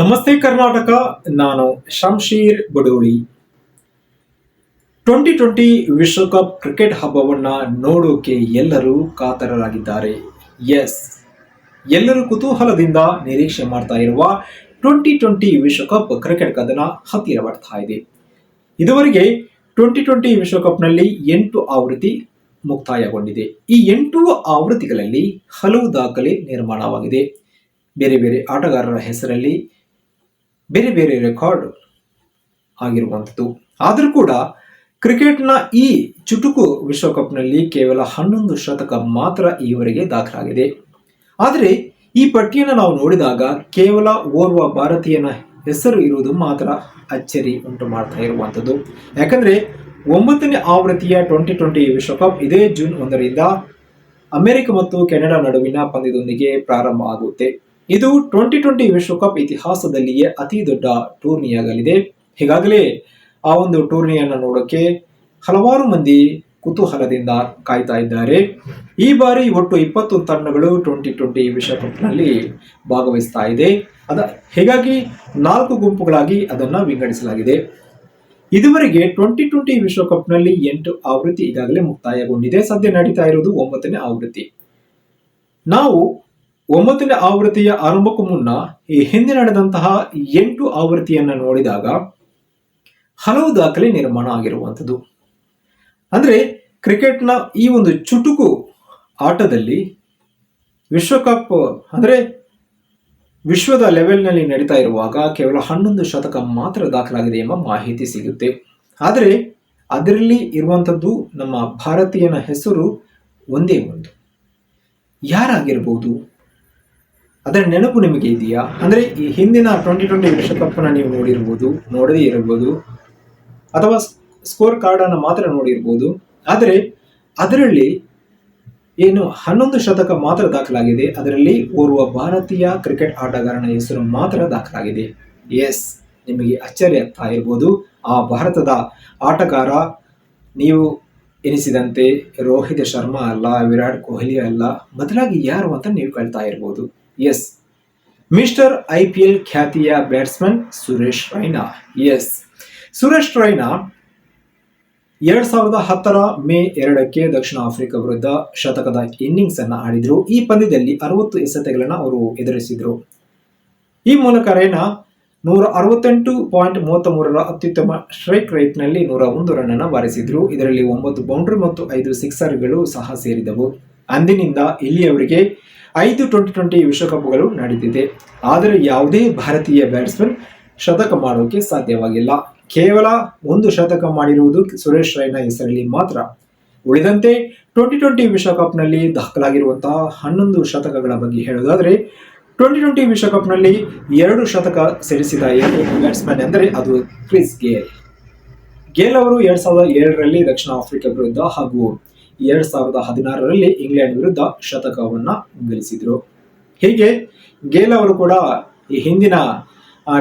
ನಮಸ್ತೆ ಕರ್ನಾಟಕ, ನಾನು Shamsheer Badoli. Twenty twenty ವಿಶ್ವಕಪ್ ಕ್ರಿಕೆಟ್ ಹಬ್ಬವನ್ನ ನೋಡೋಕೆ ಎಲ್ಲರೂ ಕಾತರರಾಗಿದ್ದಾರೆ. ಎಸ್, ಎಲ್ಲರೂ ಕುತೂಹಲದಿಂದ ನಿರೀಕ್ಷೆ ಮಾಡ್ತಾ ಇರುವ ಟ್ವೆಂಟಿ ಟ್ವೆಂಟಿ ವಿಶ್ವಕಪ್ ಕ್ರಿಕೆಟ್ ಕದನ ಹತ್ತಿರ ಬರ್ತಾ ಇದೆ. ಇದುವರೆಗೆ ಟ್ವೆಂಟಿ ಟ್ವೆಂಟಿ ವಿಶ್ವಕಪ್ನಲ್ಲಿ ಎಂಟು ಆವೃತ್ತಿ ಮುಕ್ತಾಯಗೊಂಡಿದೆ. ಈ ಎಂಟು ಆವೃತ್ತಿಗಳಲ್ಲಿ ಹಲವು ದಾಖಲೆ ನಿರ್ಮಾಣವಾಗಿದೆ. ಬೇರೆ ಬೇರೆ ಆಟಗಾರರ ಹೆಸರಲ್ಲಿ ಬೇರೆ ಬೇರೆ ರೆಕಾರ್ಡ್ ಆಗಿರುವಂಥದ್ದು. ಆದರೂ ಕೂಡ ಕ್ರಿಕೆಟ್ನ ಈ ಚುಟುಕು ವಿಶ್ವಕಪ್ನಲ್ಲಿ ಕೇವಲ ಹನ್ನೊಂದು ಶತಕ ಮಾತ್ರ ಈವರೆಗೆ ದಾಖಲಾಗಿದೆ. ಆದರೆ ಈ ಪಟ್ಟಿಯನ್ನು ನಾವು ನೋಡಿದಾಗ ಕೇವಲ ಓರ್ವ ಭಾರತೀಯನ ಹೆಸರು ಇರುವುದು ಮಾತ್ರ ಅಚ್ಚರಿ ಉಂಟು ಮಾಡ್ತಾ ಇರುವಂಥದ್ದು. ಯಾಕಂದರೆ ಒಂಬತ್ತನೇ ಆವೃತ್ತಿಯ ಟ್ವೆಂಟಿ ಟ್ವೆಂಟಿ ವಿಶ್ವಕಪ್ ಇದೇ ಜೂನ್ ಒಂದರಿಂದ ಅಮೆರಿಕ ಮತ್ತು ಕೆನಡಾ ನಡುವಿನ ಪಂದ್ಯದೊಂದಿಗೆ ಪ್ರಾರಂಭ ಆಗುತ್ತೆ. ಇದು ಟ್ವೆಂಟಿ ಟ್ವೆಂಟಿ ವಿಶ್ವಕಪ್ ಇತಿಹಾಸದಲ್ಲಿಯೇ ಅತಿ ದೊಡ್ಡ ಟೂರ್ನಿಯಾಗಲಿದೆ. ಹೀಗಾಗಲೇ ಆ ಒಂದು ಟೂರ್ನಿಯನ್ನು ನೋಡೋಕೆ ಹಲವಾರು ಮಂದಿ ಕುತೂಹಲದಿಂದ ಕಾಯ್ತಾ ಇದ್ದಾರೆ. ಈ ಬಾರಿ ಒಟ್ಟು ಇಪ್ಪತ್ತು ತಂಡಗಳು ಟ್ವೆಂಟಿ ಟ್ವೆಂಟಿ ವಿಶ್ವಕಪ್ನಲ್ಲಿ ಭಾಗವಹಿಸ್ತಾ ಇದೆ. ಅದ, ಹೀಗಾಗಿ ನಾಲ್ಕು ಗುಂಪುಗಳಾಗಿ ಅದನ್ನು ವಿಂಗಡಿಸಲಾಗಿದೆ. ಇದುವರೆಗೆ ಟ್ವೆಂಟಿ ಟ್ವೆಂಟಿ ವಿಶ್ವಕಪ್ನಲ್ಲಿ ಎಂಟು ಆವೃತ್ತಿ ಈಗಾಗಲೇ ಮುಕ್ತಾಯಗೊಂಡಿದೆ. ಸದ್ಯ ನಡೀತಾ ಇರುವುದು ಒಂಬತ್ತನೇ ಆವೃತ್ತಿ. ನಾವು ಒಂಬತ್ತನೇ ಆವೃತ್ತಿಯ ಆರಂಭಕ್ಕೂ ಮುನ್ನ ಈ ಹಿಂದೆ ನಡೆದಂತಹ ಎಂಟು ಆವೃತ್ತಿಯನ್ನು ನೋಡಿದಾಗ ಹಲವು ದಾಖಲೆ ನಿರ್ಮಾಣ ಆಗಿರುವಂಥದ್ದು. ಅಂದ್ರೆ ಕ್ರಿಕೆಟ್ನ ಈ ಒಂದು ಚುಟುಕು ಆಟದಲ್ಲಿ ವಿಶ್ವಕಪ್, ಅಂದ್ರೆ ವಿಶ್ವದ ಲೆವೆಲ್ನಲ್ಲಿ ನಡೀತಾ ಇರುವಾಗ ಕೇವಲ ಹನ್ನೊಂದು ಶತಕ ಮಾತ್ರ ದಾಖಲಾಗಿದೆ ಎಂಬ ಮಾಹಿತಿ ಸಿಗುತ್ತೆ. ಆದರೆ ಅದರಲ್ಲಿ ಇರುವಂಥದ್ದು ನಮ್ಮ ಭಾರತೀಯನ ಹೆಸರು ಒಂದೇ ಒಂದು. ಯಾರಾಗಿರ್ಬೋದು? ಅದರ ನೆನಪು ನಿಮಗೆ ಇದೆಯಾ? ಅಂದರೆ ಈ ಹಿಂದಿನ ಟ್ವೆಂಟಿ ಟ್ವೆಂಟಿ ವಿಶ್ವಕಪ್ನ ನೀವು ನೋಡಿರ್ಬೋದು, ನೋಡದೇ ಇರಬಹುದು, ಅಥವಾ ಸ್ಕೋರ್ ಕಾರ್ಡ್ ಅನ್ನು ಮಾತ್ರ ನೋಡಿರ್ಬೋದು. ಆದರೆ ಅದರಲ್ಲಿ ಏನು ಹನ್ನೊಂದು ಶತಕ ಮಾತ್ರ ದಾಖಲಾಗಿದೆ. ಅದರಲ್ಲಿ ಓರ್ವ ಭಾರತೀಯ ಕ್ರಿಕೆಟ್ ಆಟಗಾರನ ಹೆಸರು ಮಾತ್ರ ದಾಖಲಾಗಿದೆ. ಎಸ್ ನಿಮಗೆ ಅಚ್ಚರಿ ಆಗ್ತಾ ಇರ್ಬೋದು. ಆ ಭಾರತದ ಆಟಗಾರ ನೀವು ಎನಿಸಿದಂತೆ ರೋಹಿತ್ ಶರ್ಮಾ ಅಲ್ಲ, ವಿರಾಟ್ ಕೊಹ್ಲಿ ಅಲ್ಲ, ಬದಲಾಗಿ ಯಾರು ಅಂತ ನೀವು ಕೇಳ್ತಾ ಇರ್ಬೋದು. Yes mister I P L ಖ್ಯಾತಿಯ ಬ್ಯಾಟ್ಸ್ಮನ್ ಸುರೇಶ್ ರೈನಾ. ಎಸ್ ಸುರೇಶ್ ರೈನಾ ಎರಡ್ ಸಾವಿರದ ಹತ್ತರ ಮೇ ಎರಡಕ್ಕೆ ದಕ್ಷಿಣ ಆಫ್ರಿಕಾ ವಿರುದ್ಧ ಶತಕದ ಇನ್ನಿಂಗ್ಸ್ ಅನ್ನು ಆಡಿದ್ರು. ಈ ಪಂದ್ಯದಲ್ಲಿ ಅರವತ್ತು ಎಸೆತಗಳನ್ನು ಅವರು ಎದುರಿಸಿದ್ರು. ಈ ಮೂಲಕ ರೈನಾ ನೂರ ಅರವತ್ತೆಂಟು ಪಾಯಿಂಟ್ ಮೂವತ್ತ್ ಮೂರರ ಅತ್ಯುತ್ತಮ ಸ್ಟ್ರೈಕ್ ರೇಟ್ನಲ್ಲಿ ನೂರ ಒಂದು ರನ್ನನ್ನು ಬಾರಿಸಿದರು. ಇದರಲ್ಲಿ ಒಂಬತ್ತು ಬೌಂಡ್ರಿ ಮತ್ತು ಐದು ಸಿಕ್ಸರ್ಗಳು ಸಹ ಸೇರಿದವು. ಅಂದಿನಿಂದ ಇಲ್ಲಿಯವರೆಗೆ ಐದು ಟ್ವೆಂಟಿ ಟ್ವೆಂಟಿ ವಿಶ್ವಕಪ್ಗಳು ನಡೆದಿದೆ ಆದರೆ ಯಾವುದೇ ಭಾರತೀಯ ಬ್ಯಾಟ್ಸ್ಮನ್ ಶತಕ ಮಾಡೋಕೆ ಸಾಧ್ಯವಾಗಿಲ್ಲ. ಕೇವಲ ಒಂದು ಶತಕ ಮಾಡಿರುವುದು ಸುರೇಶ್ ರೈನಾ ಹೆಸರಲ್ಲಿ ಮಾತ್ರ. ಉಳಿದಂತೆ ಟ್ವೆಂಟಿ ಟ್ವೆಂಟಿ ವಿಶ್ವಕಪ್ನಲ್ಲಿ ದಾಖಲಾಗಿರುವಂತಹ ಹನ್ನೊಂದು ಶತಕಗಳ ಬಗ್ಗೆ ಹೇಳೋದಾದರೆ ಟ್ವೆಂಟಿ ಟ್ವೆಂಟಿ ವಿಶ್ವಕಪ್ನಲ್ಲಿ ಎರಡು ಶತಕ ಸೇರಿಸಿದ ಏಕೈಕ ಬ್ಯಾಟ್ಸ್ಮನ್ ಎಂದರೆ ಅದು ಕ್ರಿಸ್ ಗೇಲ್. ಗೇಲ್ ಅವರು ಎರಡ್ ಸಾವಿರದ ಏಳರಲ್ಲಿ ದಕ್ಷಿಣ ಆಫ್ರಿಕಾ ವಿರುದ್ಧ ಹಾಗೂ ಎರಡ್ ಸಾವಿರದ ಹದಿನಾರರಲ್ಲಿ ಇಂಗ್ಲೆಂಡ್ ವಿರುದ್ಧ ಶತಕವನ್ನ ಗಳಿಸಿದ್ರು. ಹೀಗೆ ಗೇಲ್ ಅವರು ಕೂಡ ಈ ಹಿಂದಿನ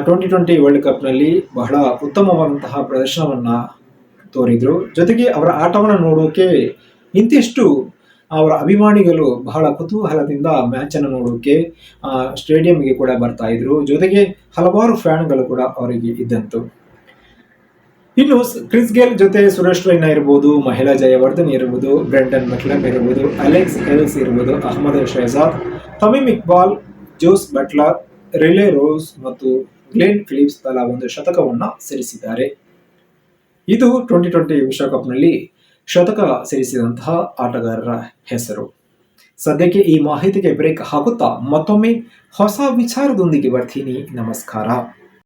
ಟ್ವೆಂಟಿ ಟ್ವೆಂಟಿ ವರ್ಲ್ಡ್ ಕಪ್ನಲ್ಲಿ ಬಹಳ ಉತ್ತಮವಾದಂತಹ ಪ್ರದರ್ಶನವನ್ನ ತೋರಿದ್ರು. ಜೊತೆಗೆ ಅವರ ಆಟವನ್ನು ನೋಡೋಕೆ ಇಂತಿಷ್ಟು ಅವರ ಅಭಿಮಾನಿಗಳು ಬಹಳ ಕುತೂಹಲದಿಂದ ಮ್ಯಾಚ್ ಅನ್ನು ನೋಡೋಕೆ ಸ್ಟೇಡಿಯಂಗೆ ಕೂಡ ಬರ್ತಾ ಇದ್ರು. ಜೊತೆಗೆ ಹಲವಾರು ಫ್ಯಾನ್ಗಳು ಕೂಡ ಅವರಿಗೆ ಇದ್ದಂತು. ಇನ್ನು ಕ್ರಿಸ್ ಗೇಲ್ ಜೊತೆ ಸುರೇಶ್ ರೈನಾ ಇರ್ಬೋದು, ಮಹಿಳಾ ಜಯವರ್ಧನ್ ಇರ್ಬೋದು, ಬ್ರೆಂಡನ್ ಮೆಕ್ಲಮ್ ಇರ್ಬೋದು, ಅಲೆಕ್ಸ್ ಎಲ್ಸ್ ಇರ್ಬೋದು, Ahmad Shahzad Tamim Iqbal, Jos Buttler, Rilee Rossouw ಮತ್ತು ಗ್ಲೇನ್ ಫಿಲಿಪ್ಸ್ ತಲಾ ಒಂದು ಶತಕವನ್ನು ಸೇರಿಸಿದ್ದಾರೆ. ಇದು ಟ್ವೆಂಟಿ ಟ್ವೆಂಟಿ ವಿಶ್ವಕಪ್ನಲ್ಲಿ ಶತಕ ಸೇರಿಸಿದಂತಹ ಆಟಗಾರರ ಹೆಸರು. ಸದ್ಯಕ್ಕೆ ಈ ಮಾಹಿತಿಗೆ ಬ್ರೇಕ್ ಹಾಕುತ್ತಾ ಮತ್ತೊಮ್ಮೆ ಹೊಸ ವಿಚಾರದೊಂದಿಗೆ ಬರ್ತೀನಿ. ನಮಸ್ಕಾರ.